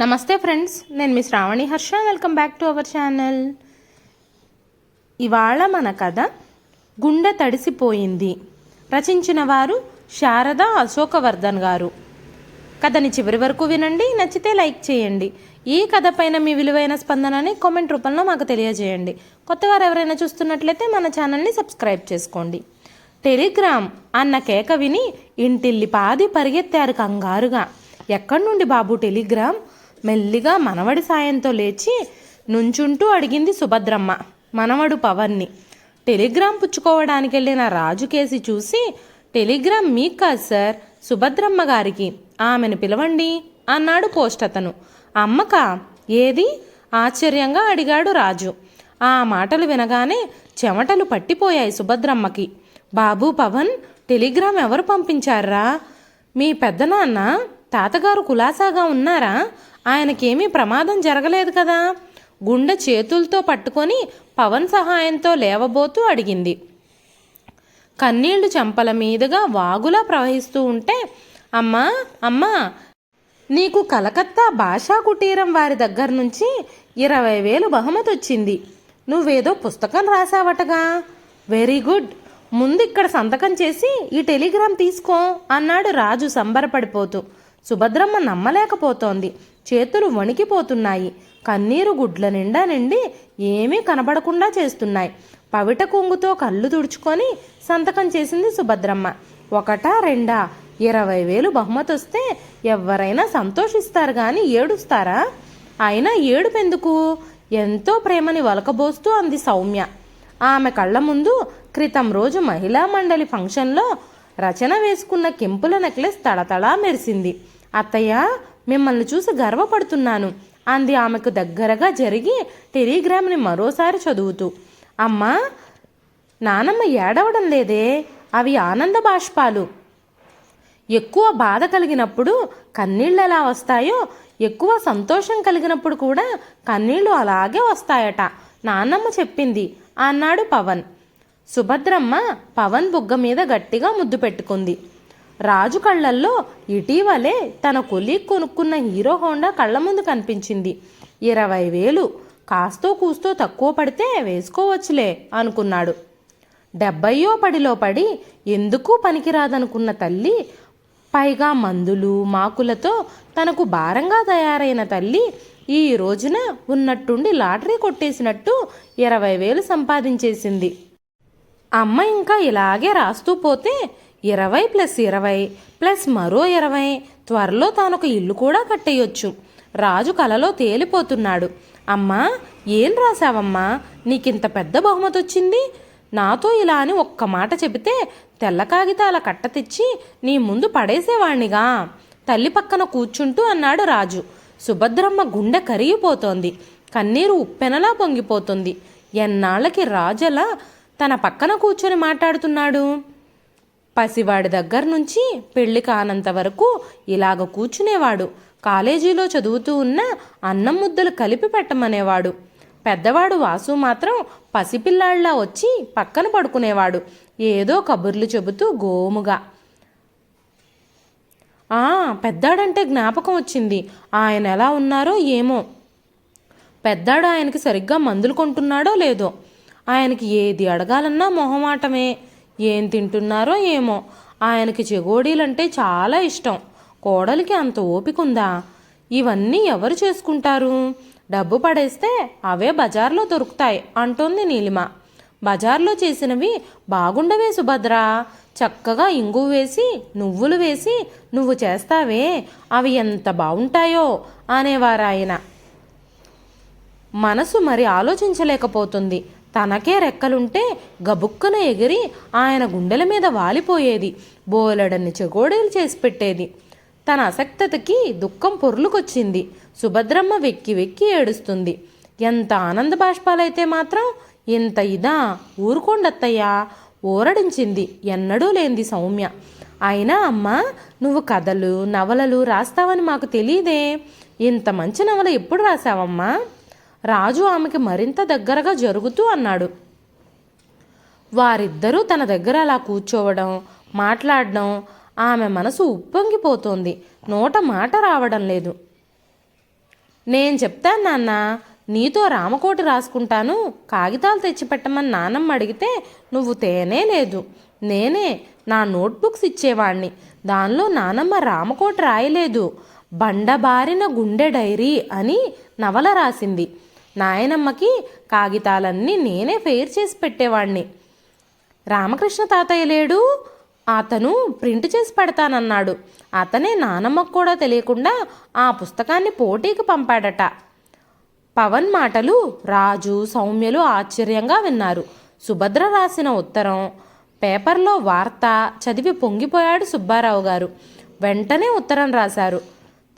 నమస్తే ఫ్రెండ్స్ నేను మీ Shravani Harsha. Welcome back to our channel ఇవాళ మన కథ గుండె తడిసిపోయింది. రచించిన వారు శారద అశోకవర్ధన్ గారు. కథని చివరి వరకు వినండి నచ్చితే లైక్ చేయండి. ఈ కథ పైన మీ విలువైన స్పందనని కామెంట్ రూపంలో మాకు తెలియజేయండి. కొత్తవారు ఎవరైనా చూస్తున్నట్లయితే మన ఛానల్ని సబ్స్క్రైబ్ చేసుకోండి. టెలిగ్రామ్ అన్న కేక విని ఇంటిల్లి పాది పరిగెత్తారు కంగారుగా. ఎక్కడి నుండి బాబు టెలిగ్రామ్? మెల్లిగా మనవడి సాయంతో లేచి నుంచుంటూ అడిగింది సుభద్రమ్మ మనవడు పవన్ని. టెలిగ్రామ్ పుచ్చుకోవడానికి వెళ్ళిన రాజు కేసి చూసి టెలిగ్రామ్ మీకు కాదు సార్ సుభద్రమ్మ గారికి. ఆమెను పిలవండి అన్నాడు పోస్ట్ అతను అమ్మక ఏది? ఆశ్చర్యంగా అడిగాడు రాజు. ఆ మాటలు వినగానే చెమటలు పట్టిపోయాయి సుభద్రమ్మకి. బాబు పవన్ టెలిగ్రామ్ ఎవరు పంపించారా? మీ పెద్దనాన్న తాతగారు కులాసాగా ఉన్నారా? ఆయనకేమీ ప్రమాదం జరగలేదు కదా. గుండె చేతులతో పట్టుకొని పవన్ సహాయంతో లేవబోతూ అడిగింది. కన్నీళ్ళు చెంపల మీదుగా వాగులా ప్రవహిస్తూ ఉంటే అమ్మా అమ్మా నీకు కలకత్తా భాషా కుటీరం వారి దగ్గర నుంచి ఇరవై వేలు బహుమతి వచ్చింది. నువ్వేదో పుస్తకం రాసావటగా వెరీ గుడ్. ముందు ఇక్కడ సంతకం చేసి ఈ టెలిగ్రామ్ తీసుకో అన్నాడు రాజు సంబరపడిపోతూ. సుభద్రమ్మ నమ్మలేకపోతోంది. చేతులు వణికిపోతున్నాయి. కన్నీరు గుడ్ల నిండా నిండి ఏమీ కనబడకుండా చేస్తున్నాయి. పవిట కొంగుతో కళ్ళు తుడుచుకొని సంతకం చేసింది సుభద్రమ్మ. ఒకటా రెండా? ఇరవై వేలు బహుమతి వస్తే ఎవరైనా సంతోషిస్తారు కానీ ఏడుస్తారా? అయినా ఏడుపెందుకు? ఎంతో ప్రేమని వలకబోస్తూ అంది సౌమ్య. ఆమె కళ్ళ ముందు క్రితం రోజు మహిళా మండలి ఫంక్షన్లో రచన వేసుకున్న కెంపుల నెక్లెస్ తడతడా మెరిసింది. అత్తయ్య మిమ్మల్ని చూసి గర్వపడుతున్నాను. అంది ఆమెకు దగ్గరగా జరిగి టెలిగ్రామ్ని మరోసారి చదువుతూ. అమ్మా నానమ్మ ఏడవడం లేదే? అవి ఆనంద బాష్పాలు. ఎక్కువ బాధ కలిగినప్పుడు కన్నీళ్ళు ఎలా వస్తాయో ఎక్కువ సంతోషం కలిగినప్పుడు కూడా కన్నీళ్ళు అలాగే వస్తాయట నాన్నమ్మ చెప్పింది అన్నాడు పవన్. సుభద్రమ్మ పవన్ బుగ్గ మీద గట్టిగా ముద్దు పెట్టుకుంది. రాజు కళ్ళల్లో ఇటీవలే తన కొలీగ్ కొనుక్కున్న హీరో హోండా కళ్ళ ముందు కనిపించింది. ఇరవై వేలు కాస్తో కూస్తో తక్కువ పడితే వేసుకోవచ్చులే అనుకున్నాడు. డెబ్బయో పడిలో పడి ఎందుకు పనికిరాదనుకున్న తల్లి పైగా మందులు మాకులతో తనకు భారంగా తయారైన తల్లి ఈ రోజున ఉన్నట్టుండి లాటరీ కొట్టేసినట్టు ఇరవై వేలు సంపాదించేసింది. అమ్మ ఇంకా ఇలాగే రాస్తూ పోతే ఇరవై ప్లస్ ఇరవై ప్లస్ మరో ఇరవై. త్వరలో తానొక ఇల్లు కూడా కట్టేయొచ్చు. రాజు కలలో తేలిపోతున్నాడు. అమ్మా ఏం రాసావమ్మా నీకింత పెద్ద బహుమతి వచ్చింది? నాతో ఇలా అని ఒక్క మాట చెబితే తెల్ల కాగితాల కట్ట తెచ్చి నీ ముందు పడేసేవాణ్ణిగా. తల్లి పక్కన కూర్చుంటూ అన్నాడు రాజు. సుభద్రమ్మ గుండె కరిగిపోతోంది. కన్నీరు ఉప్పెనలా పొంగిపోతుంది. ఎన్నాళ్ళకి రాజలా తన పక్కన కూర్చొని మాట్లాడుతున్నాడు. పసివాడి దగ్గర నుంచి పెళ్ళి కానంత వరకు ఇలాగ కూర్చునేవాడు. కాలేజీలో చదువుతూ ఉన్న అన్నం ముద్దలు కలిపి పెట్టమనేవాడు. పెద్దవాడు వాసు మాత్రం పసిపిల్లాళ్ళ వచ్చి పక్కన పడుకునేవాడు. ఏదో కబుర్లు చెబుతూ గోముగా. ఆ పెద్దాడంటే జ్ఞాపకం వచ్చింది. ఆయన ఎలా ఉన్నారో ఏమో. పెద్దాడు ఆయనకి సరిగ్గా మందులు కొంటున్నాడో లేదో. ఆయనకి ఏది అడగాలన్నా మొహమాటమే. ఏం తింటున్నారో ఏమో. ఆయనకి చెగోడీలంటే చాలా ఇష్టం. కోడలికి అంత ఓపిక ఉందా ఇవన్నీ ఎవరు చేసుకుంటారు? డబ్బు పడేస్తే అవే బజార్లో దొరుకుతాయి అంటోంది నీలిమ. బజార్లో చేసినవి బాగుండవే సుభద్ర. చక్కగా ఇంగు వేసి నువ్వులు వేసి నువ్వు చేస్తావే అవి ఎంత బాగుంటాయో అనేవారాయన. మనసు మరి ఆలోచించలేకపోతుంది. తనకే రెక్కలుంటే గబుక్కున ఎగిరి ఆయన గుండెల మీద వాలిపోయేది బోలెడన్ని చెగోడీలు చేసి పెట్టేది. తన అసక్తతకి దుఃఖం పొర్లుకొచ్చింది సుభద్రమ్మ వెక్కి వెక్కి ఏడుస్తుంది. ఎంత ఆనంద బాష్పాలైతే మాత్రం ఇంత ఇదా ఊరుకోండత్తయ్యా ఊరడించింది ఎన్నడూ లేంది సౌమ్య. అయినా అమ్మ నువ్వు కథలు నవలలు రాస్తావని మాకు తెలియదే. ఇంత మంచి నవల ఎప్పుడు రాసావమ్మా రాజు ఆమెకి మరింత దగ్గరగా జరుగుతూ అన్నాడు. వారిద్దరూ తన దగ్గర అలా కూర్చోవడం మాట్లాడడం ఆమె మనసు ఉప్పొంగిపోతోంది. నోట మాట రావడం లేదు. నేను చెప్తాను నాన్న నీతో రామకోటి రాసుకుంటాను. కాగితాలు తెచ్చిపెట్టమని నాన్నమ్మ అడిగితే నువ్వు తేనే లేదు. నేనే నా నోట్బుక్స్ ఇచ్చేవాణ్ణి. దానిలో నానమ్మ రామకోట రాయలేదు. బండబారిన గుండె డైరీ అని నవల రాసింది. నాయనమ్మకి కాగితాలన్నీ నేనే ఫెయిర్ చేసి పెట్టేవాణ్ణి. రామకృష్ణ తాతయ్య లేడు అతను ప్రింట్ చేసి పెడతానన్నాడు. అతనే నానమ్మకు కూడా తెలియకుండా ఆ పుస్తకాన్ని పోటీకి పంపాడట. పవన్ మాటలు రాజు సౌమ్యలు ఆశ్చర్యంగా విన్నారు. సుభద్ర రాసిన ఉత్తరం పేపర్లో వార్త చదివి పొంగిపోయాడు సుబ్బారావు గారు. వెంటనే ఉత్తరం రాశారు.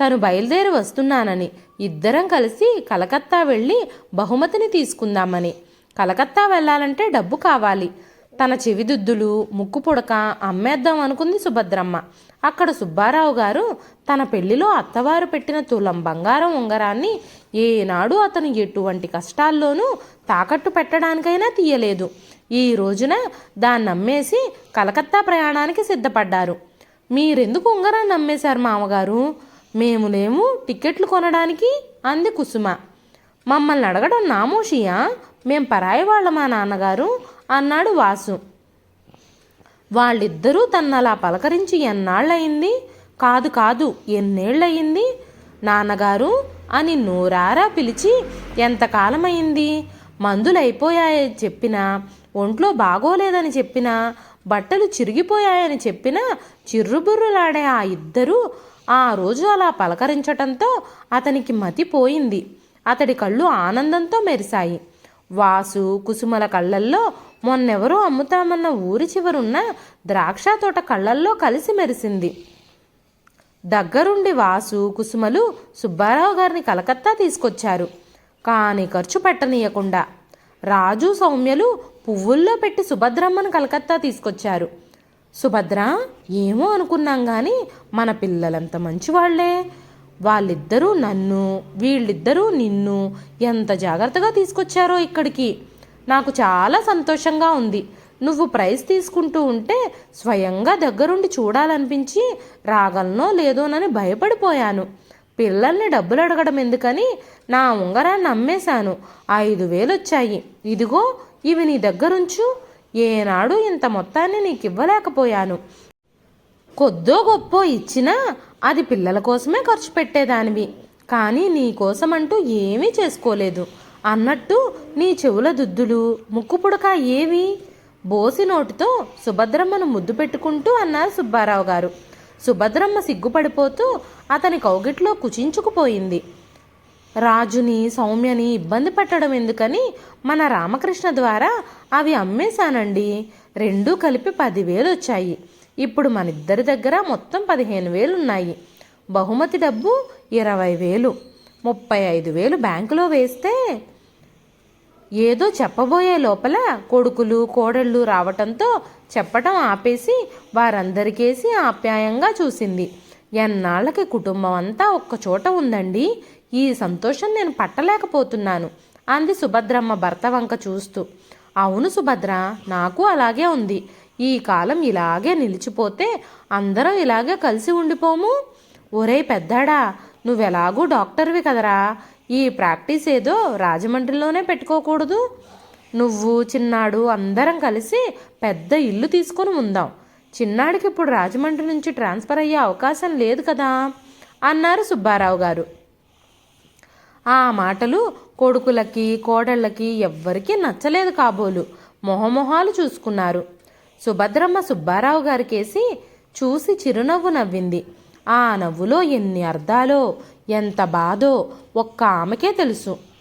తను బయలుదేరి వస్తున్నానని. ఇద్దరం కలిసి కలకత్తా వెళ్ళి బహుమతిని తీసుకుందామని. కలకత్తా వెళ్ళాలంటే డబ్బు కావాలి. తన చెవిదుద్దులు ముక్కు పుడక అమ్మేద్దాం అనుకుంది సుభద్రమ్మ. అక్కడ సుబ్బారావు గారు తన పెళ్ళిలో అత్తవారు పెట్టిన తులం బంగారం ఉంగరాన్ని ఏనాడు అతను ఎటువంటి కష్టాల్లోనూ తాకట్టు పెట్టడానికైనా తీయలేదు. ఈ రోజున దాన్ని అమ్మేసి కలకత్తా ప్రయాణానికి సిద్ధపడ్డారు. మీరెందుకు ఉంగరాన్ని అమ్మేశారు మామగారు? మేము లేము టికెట్లు కొనడానికి? అంది కుసుమ. మమ్మల్ని అడగడం నామోషియా? మేం పరాయి వాళ్ళ మా నాన్నగారు అన్నాడు వాసు. వాళ్ళిద్దరూ తన్నలా పలకరించి ఎన్నాళ్ళయింది? కాదు కాదు ఎన్నేళ్ళయింది? నాన్నగారు అని నోరారా పిలిచి ఎంతకాలమైంది? మందులైపోయాయని చెప్పినా ఒంట్లో బాగోలేదని చెప్పినా బట్టలు చిరిగిపోయాయని చెప్పినా చిర్రుబుర్రులాడే ఆ ఇద్దరూ ఆ రోజు అలా పలకరించటంతో అతనికి మతిపోయింది అతడి కళ్ళు ఆనందంతో మెరిశాయి. వాసు కుసుమల కళ్ళల్లో మొన్నెవరో అమ్ముతామన్న ఊరి చివరున్న ద్రాక్ష తోట కళ్ళల్లో కలిసి మెరిసింది. దగ్గరుండి వాసు కుసుమలు సుబ్బారావు గారిని కలకత్తా తీసుకొచ్చారు. కానీ ఖర్చు పెట్టనీయకుండా రాజు సౌమ్యలు పువ్వుల్లో పెట్టి సుభద్రమ్మను కలకత్తా తీసుకొచ్చారు. సుభద్ర ఏమో అనుకున్నాం కానీ మన పిల్లలంత మంచివాళ్ళే. వాళ్ళిద్దరూ నన్ను వీళ్ళిద్దరూ నిన్ను ఎంత జాగ్రత్తగా తీసుకొచ్చారో ఇక్కడికి. నాకు చాలా సంతోషంగా ఉంది. నువ్వు ప్రైజ్ తీసుకుంటూ ఉంటే స్వయంగా దగ్గరుండి చూడాలనిపించి రాగలనో లేదోనని భయపడిపోయాను. పిల్లల్ని డబ్బులు అడగడం ఎందుకని నా ఉంగరాన్ని అమ్మేశాను. ఐదు వేలు వచ్చాయి ఇదిగో ఇవి నీ దగ్గరుంచు. ఏనాడు ఇంత మొత్తాన్ని నీకు ఇవ్వలేకపోయాను కొద్దో గొప్పో ఇచ్చినా అది పిల్లల కోసమే ఖర్చు పెట్టేదానివి. కానీ నీ కోసమంటూ ఏమీ చేసుకోలేదు. అన్నట్టు నీ చెవుల దుద్దులు ముక్కు పుడక ఏవి? బోసి నోటితో సుభద్రమ్మను ముద్దు పెట్టుకుంటూ అన్నారు సుబ్బారావు గారు. సుభద్రమ్మ సిగ్గుపడిపోతూ అతని కౌగిట్లో కుచించుకుపోయింది. రాజుని సౌమ్యని ఇబ్బంది పెట్టడం ఎందుకని మన రామకృష్ణ ద్వారా అవి అమ్మేశానండి. రెండూ కలిపి పదివేలు వచ్చాయి ఇప్పుడు మన ఇద్దరి దగ్గర మొత్తం పదిహేను వేలు ఉన్నాయి బహుమతి డబ్బు ఇరవై వేలు. ముప్పై ఐదు వేలు బ్యాంకులో వేస్తే ఏదో చెప్పబోయే లోపల కొడుకులు కోడళ్ళు రావటంతో చెప్పటం ఆపేసి వారందరికేసి ఆప్యాయంగా చూసింది. ఎన్నాళ్ళకి కుటుంబం అంతా ఒక్కచోట ఉందండి? ఈ సంతోషం నేను పట్టలేకపోతున్నాను. అంది సుభద్రమ్మ భర్త వంక చూస్తూ. అవును సుభద్ర నాకు అలాగే ఉంది. ఈ కాలం ఇలాగే నిలిచిపోతే అందరం ఇలాగే కలిసి ఉండిపోము? ఒరే పెద్దాడా నువ్వెలాగూ డాక్టర్వి కదరా. ఈ ప్రాక్టీస్ ఏదో రాజమండ్రిలోనే పెట్టుకోకూడదు. నువ్వు చిన్నాడు అందరం కలిసి పెద్ద ఇల్లు తీసుకొని ఉందాం. చిన్నాడికి ఇప్పుడు రాజమండ్రి నుంచి ట్రాన్స్ఫర్ అయ్యే అవకాశం లేదు కదా? అన్నారు సుబ్బారావు గారు. ఆ మాటలు కొడుకులకి కోడళ్ళకి ఎవ్వరికీ నచ్చలేదు కాబోలు. మొహమొహాలు చూసుకున్నారు. సుభద్రమ్మ సుబ్బారావు గారికేసి చూసి చిరునవ్వు నవ్వింది. ఆ నవ్వులో ఎన్ని అర్థాలో ఎంత బాధో ఒక్క ఆమెకే తెలుసు.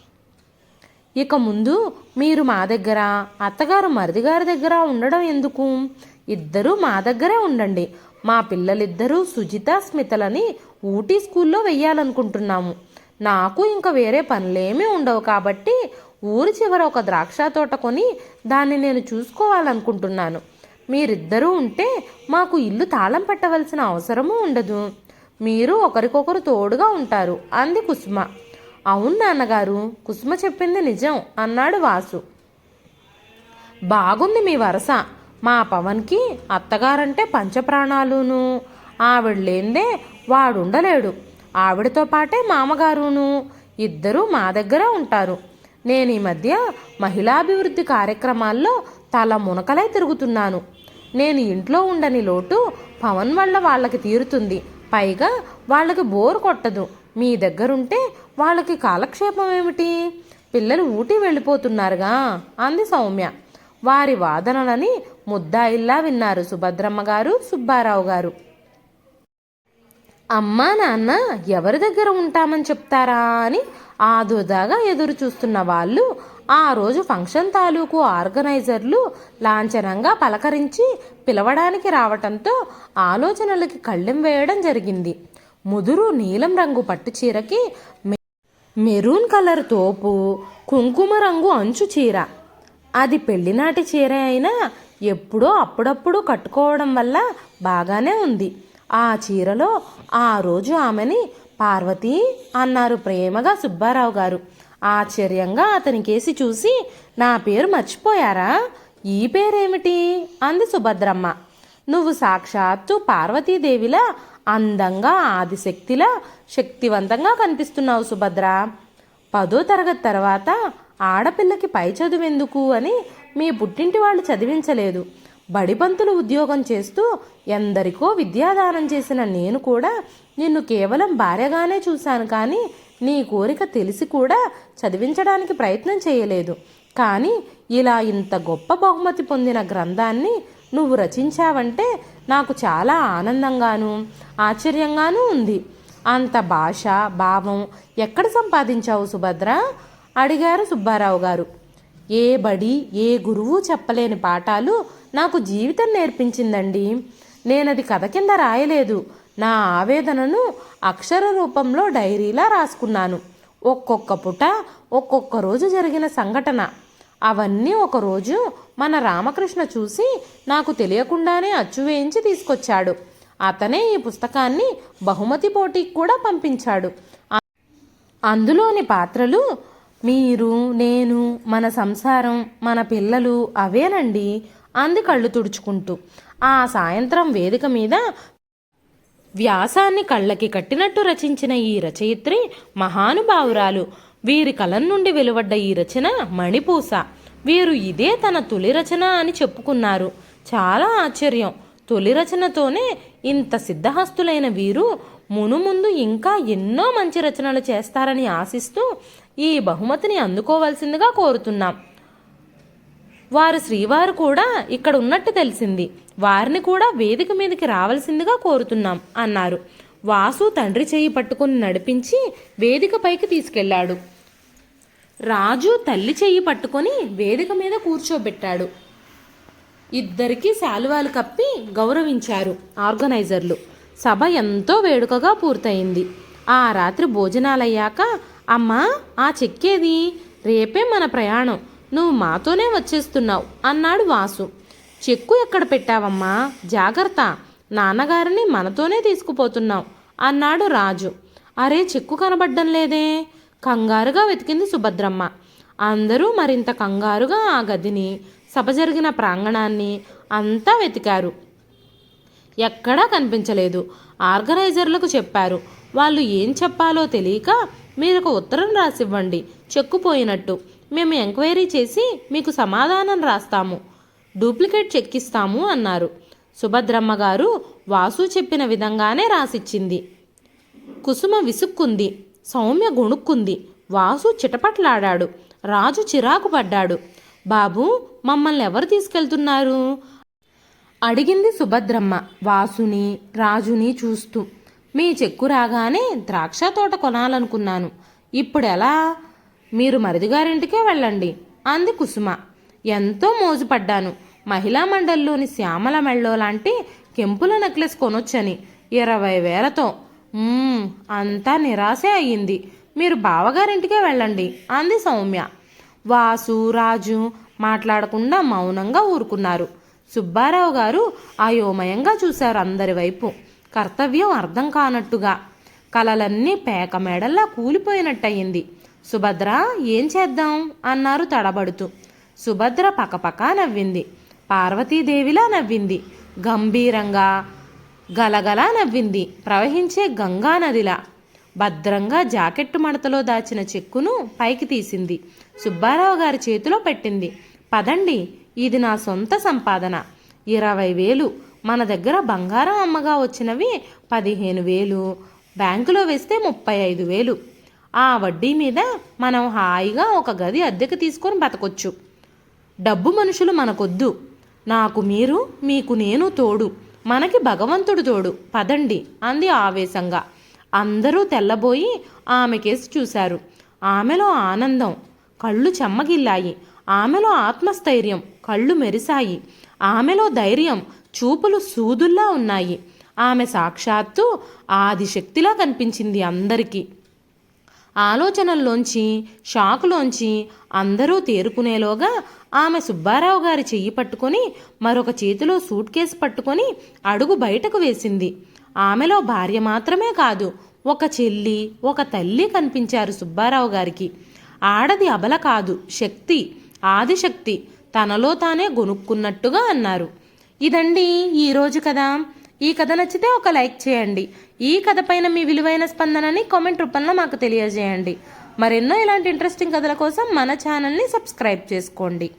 ఇక ముందు మీరు మా దగ్గర అత్తగారు మరిదిగారి దగ్గర ఉండడం ఎందుకు? ఇద్దరూ మా దగ్గరే ఉండండి. మా పిల్లలిద్దరూ సుజిత స్మితలని ఊటీ స్కూల్లో వెయ్యాలనుకుంటున్నాము. నాకు ఇంకా వేరే పనులేమీ ఉండవు కాబట్టి ఊరి చివర ఒక ద్రాక్ష తోట కొని దాన్ని నేను చూసుకోవాలనుకుంటున్నాను. మీరిద్దరూ ఉంటే మాకు ఇల్లు తాళం పెట్టవలసిన అవసరమూ ఉండదు. మీరు ఒకరికొకరు తోడుగా ఉంటారు. అంది కుసుమ. అవును నాన్నగారు కుసుమ చెప్పింది నిజం అన్నాడు వాసు. బాగుంది మీ వరస. మా పవన్కి అత్తగారంటే పంచప్రాణాలును. ఆవిడ లేందే వాడుండలేడు. ఆవిడతో పాటే మామగారును. ఇద్దరూ మా దగ్గర ఉంటారు. నేను ఈ మధ్య మహిళాభివృద్ధి కార్యక్రమాల్లో తల మునకలై తిరుగుతున్నాను. నేను ఇంట్లో ఉండని లోటు పవన్ వల్ల వాళ్ళకి తీరుతుంది. పైగా వాళ్ళకి బోరు కొట్టదు. మీ దగ్గరుంటే వాళ్ళకి కాలక్షేపం ఏమిటి? పిల్లలు ఊటీ వెళ్ళిపోతున్నారుగా అంది సౌమ్య. వారి వాదనలని ముద్దాయిల్లా విన్నారు సుభద్రమ్మ గారు సుబ్బారావు గారు. అమ్మా నాన్న ఎవరి దగ్గర ఉంటామని చెప్తారా అని ఆదుదాగా ఎదురు చూస్తున్న వాళ్ళు ఆ రోజు ఫంక్షన్ తాలూకు ఆర్గనైజర్లు లాంఛనంగా పలకరించి పిలవడానికి రావటంతో ఆలోచనలకి కళ్ళెం వేయడం జరిగింది. ముదురు నీలం రంగు పట్టు చీరకి మెరూన్ కలర్ తోపు కుంకుమ రంగు అంచు చీర. అది పెళ్ళినాటి చీర అయినా ఎప్పుడో అప్పుడప్పుడు కట్టుకోవడం వల్ల బాగానే ఉంది. ఆ చీరలో ఆ రోజు ఆమెని పార్వతి అన్నారు ప్రేమగా సుబ్బారావు గారు. ఆశ్చర్యంగా అతనికేసి చూసి నా పేరు మర్చిపోయారా? ఈ పేరేమిటి? అంది సుభద్రమ్మ. నువ్వు సాక్షాత్తు పార్వతీదేవిలా అందంగా ఆదిశక్తిలా శక్తివంతంగా కనిపిస్తున్నావు సుభద్ర. పదో తరగతి తర్వాత ఆడపిల్లకి పై చదువెందుకు అని మీ పుట్టింటి వాళ్ళు చదివించలేదు. బడిపంతులు ఉద్యోగం చేస్తూ ఎందరికో విద్యాదానం చేసిన నేను కూడా నిన్ను కేవలం భార్యగానే చూశాను కానీ నీ కోరిక తెలిసి కూడా చదివించడానికి ప్రయత్నం చేయలేదు. కానీ ఇలా ఇంత గొప్ప బహుమతి పొందిన గ్రంథాన్ని నువ్వు రచించావంటే నాకు చాలా ఆనందంగాను ఆశ్చర్యంగానూ ఉంది. అంత భాష భావం ఎక్కడ సంపాదించావు సుభద్ర? అడిగారు సుబ్బారావు గారు. ఏ బడి ఏ గురువు చెప్పలేని పాఠాలు నాకు జీవితం నేర్పించిందండి. నేనది కథ కింద రాయలేదు. నా ఆవేదనను అక్షర రూపంలో డైరీలా రాసుకున్నాను. ఒక్కొక్క పుట ఒక్కొక్క రోజు జరిగిన సంఘటన. అవన్నీ ఒకరోజు మన రామకృష్ణ చూసి నాకు తెలియకుండానే అచ్చు వేయించి తీసుకొచ్చాడు. అతనే ఈ పుస్తకాన్ని బహుమతి పోటీకి కూడా పంపించాడు. అందులోని పాత్రలు మీరు నేను మన సంసారం మన పిల్లలు అవేనండి అంది కళ్ళు తుడుచుకుంటూ. ఆ సాయంత్రం వేదిక మీద వ్యాసాన్ని కళ్ళకి కట్టినట్టు రచించిన ఈ రచయిత్రి మహానుభావురాలు. వీరి కలం నుండి వెలువడ్డ ఈ రచన మణిపూస. వీరు ఇదే తన తొలి రచన అని చెప్పుకున్నారు. చాలా ఆశ్చర్యం. తొలి రచనతోనే ఇంత సిద్ధహస్తులైన వీరు మునుముందు ఇంకా ఎన్నో మంచి రచనలు చేస్తారని ఆశిస్తూ ఈ బహుమతిని అందుకోవాల్సిందిగా కోరుతున్నాం. వారు శ్రీవారు కూడా ఇక్కడ ఉన్నట్టు తెలిసింది. వారిని కూడా వేదిక మీదకి రావాల్సిందిగా కోరుతున్నాం అన్నారు. వాసు తండ్రి చేయి పట్టుకుని నడిపించి వేదిక పైకి తీసుకెళ్ళాడు. రాజు తల్లి చెయ్యి పట్టుకొని వేదిక మీద కూర్చోబెట్టాడు. ఇద్దరికీ శాలువాలు కప్పి గౌరవించారు ఆర్గనైజర్లు. సభ ఎంతో వేడుకగా పూర్తయింది. ఆ రాత్రి భోజనాలయ్యాక అమ్మా ఆ చెక్కేది? రేపే మన ప్రయాణం. నువ్వు మాతోనే వచ్చేస్తున్నావు అన్నాడు వాసు. చెక్కు ఎక్కడ పెట్టావమ్మా? జాగ్రత్త. నాన్నగారిని మనతోనే తీసుకుపోతున్నావు అన్నాడు రాజు. అరే చెక్కు కనబడ్డం లేదే? కంగారుగా వెతికింది సుభద్రమ్మ. అందరూ మరింత కంగారుగా ఆ గదిని సభ జరిగిన ప్రాంగణాన్ని అంతా వెతికారు. ఎక్కడా కనిపించలేదు. ఆర్గనైజర్లకు చెప్పారు. వాళ్ళు ఏం చెప్పాలో తెలియక మీరు ఒక ఉత్తరం రాసివ్వండి. చెక్కుపోయినట్టు. మేము ఎంక్వైరీ చేసి మీకు సమాధానం రాస్తాము. డూప్లికేట్ చెక్ ఇస్తాము అన్నారు. సుభద్రమ్మ గారు వాసు చెప్పిన విధంగానే రాసిచ్చింది. కుసుమ విసుక్కుంది. సౌమ్య గొణుక్కుంది. వాసు చిటపట్లాడాడు. రాజు చిరాకు పడ్డాడు. బాబు మమ్మల్ని ఎవరు తీసుకెళ్తున్నారు? అడిగింది సుభద్రమ్మ వాసుని రాజుని చూస్తూ. మీ చెక్కు రాగానే ద్రాక్ష తోట కొనాలనుకున్నాను. ఇప్పుడు ఎలా మీరు మరిదిగారింటికే వెళ్ళండి అంది కుసుమ. ఎంతో మోజుపడ్డాను. మహిళా మండలిలోని శ్యామల మెళ్ళో లాంటి కెంపుల నెక్లెస్ కొనొచ్చని. ఇరవై వేలతో. అంతా నిరాశే అయ్యింది. మీరు బావగారింటికే వెళ్ళండి అంది సౌమ్య. వాసు రాజు మాట్లాడకుండా మౌనంగా ఊరుకున్నారు. సుబ్బారావు గారు అయోమయంగా చూశారు అందరి వైపు. కర్తవ్యం అర్థం కానట్టుగా కలలన్నీ పేక మేడల్లా కూలిపోయినట్టయింది. సుభద్ర ఏం చేద్దాం? అన్నారు తడబడుతూ. సుభద్ర పకపక నవ్వింది. పార్వతీదేవిలా నవ్వింది. గంభీరంగా గలగలా నవ్వింది. ప్రవహించే గంగా నదిలా. భద్రంగా జాకెట్టు మడతలో దాచిన చెక్కును పైకి తీసింది. సుబ్బారావు గారి చేతిలో పెట్టింది. పదండి ఇది నా సొంత సంపాదన. ఇరవై వేలు. మన దగ్గర బంగారం అమ్మగా వచ్చినవి పదిహేను వేలు. బ్యాంకులో వేస్తే ముప్పై ఐదు వేలు. ఆ వడ్డీ మీద మనం హాయిగా ఒక గది అద్దెకు తీసుకొని బతకొచ్చు. డబ్బు మనుషులు మనకొద్దు. నాకు మీరు మీకు నేను తోడు. మనకి భగవంతుడు తోడు పదండి అంది ఆవేశంగా. అందరూ తెల్లబోయి ఆమె కేసి చూశారు. ఆమెలో ఆనందం. కళ్ళు చెమ్మగిల్లాయి. ఆమెలో ఆత్మస్థైర్యం. కళ్ళు మెరిశాయి. ఆమెలో ధైర్యం. చూపులు సూదుల్లా ఉన్నాయి. ఆమె సాక్షాత్తు ఆదిశక్తిలా కనిపించింది అందరికీ. ఆలోచనల్లోంచి షాకులోంచి అందరూ తేరుకునేలోగా ఆమె సుబ్బారావు గారి చెయ్యి పట్టుకొని మరొక చేతిలో సూట్ కేసు పట్టుకొని అడుగు బయటకు వేసింది. ఆమెలో భార్య మాత్రమే కాదు ఒక చెల్లి ఒక తల్లి కనిపించారు సుబ్బారావు గారికి. ఆడది అబల కాదు శక్తి ఆదిశక్తి తనలో తానే గొనుక్కున్నట్టుగా అన్నారు. ఇదండి ఈరోజు కథ. ఈ కథ నచ్చితే ఒక లైక్ చేయండి. ఈ కథ పైన మీ విలువైన స్పందనని కామెంట్ రూపంలో మాకు తెలియజేయండి. మరెన్నో ఇలాంటి ఇంట్రెస్టింగ్ కథల కోసం మన ఛానల్ని సబ్స్క్రైబ్ చేసుకోండి.